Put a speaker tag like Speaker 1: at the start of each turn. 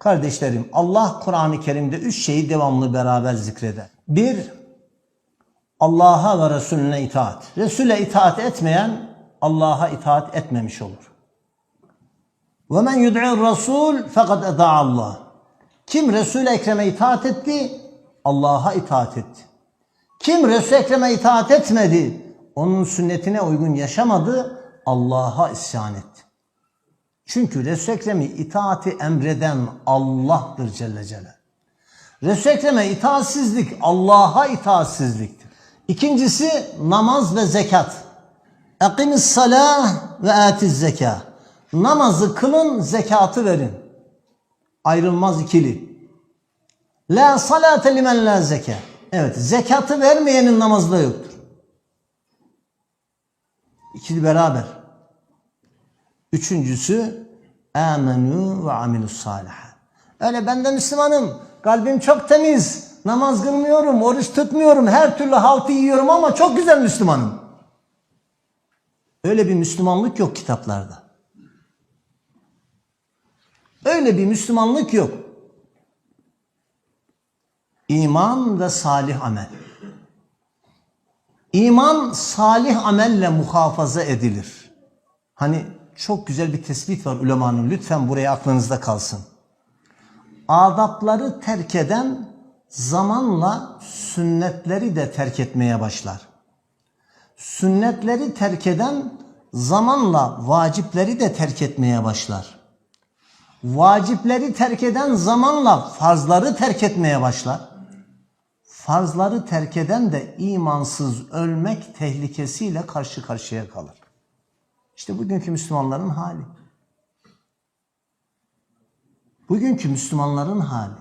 Speaker 1: Kardeşlerim Allah Kur'an-ı Kerim'de üç şeyi devamlı beraber zikreder. Bir, Allah'a ve Resulüne itaat. Resul'e itaat etmeyen Allah'a itaat etmemiş olur. Ve men yud'ir Rasul fakat eda Allah. Kim Resul-i Ekrem'e itaat etti? Allah'a itaat etti. Kim Resul-i Ekrem'e itaat etmedi? Onun sünnetine uygun yaşamadı. Allah'a isyan etti. Çünkü Resul-i Ekrem'i itaati emreden Allah'tır Celle Celal. Resul-i Ekrem'e itaatsizlik Allah'a itaatsizliktir. İkincisi namaz ve zekat. Ekimis salah ve atiz zeka. Namazı kılın, zekatı verin. Ayrılmaz ikili. La salate limen la zeka. Evet, zekatı vermeyenin namazı da yoktur. İkili beraber. Üçüncüsü amenu ve amilus salih. Öyle ben de Müslümanım. Kalbim çok temiz. Namaz kılmıyorum, oruç tutmuyorum, her türlü haltı yiyorum ama çok güzel Müslümanım. Öyle bir Müslümanlık yok kitaplarda. Öyle bir Müslümanlık yok. İman ve salih amel. İman salih amelle muhafaza edilir. Hani çok güzel bir tespit var ulemanın. Lütfen buraya aklınızda kalsın. Adapları terk eden zamanla sünnetleri de terk etmeye başlar. Sünnetleri terk eden zamanla vacipleri de terk etmeye başlar. Vacipleri terk eden zamanla farzları terk etmeye başlar. Farzları terk eden de imansız ölmek tehlikesiyle karşı karşıya kalır. İşte bugünkü Müslümanların hali. Bugünkü Müslümanların hali.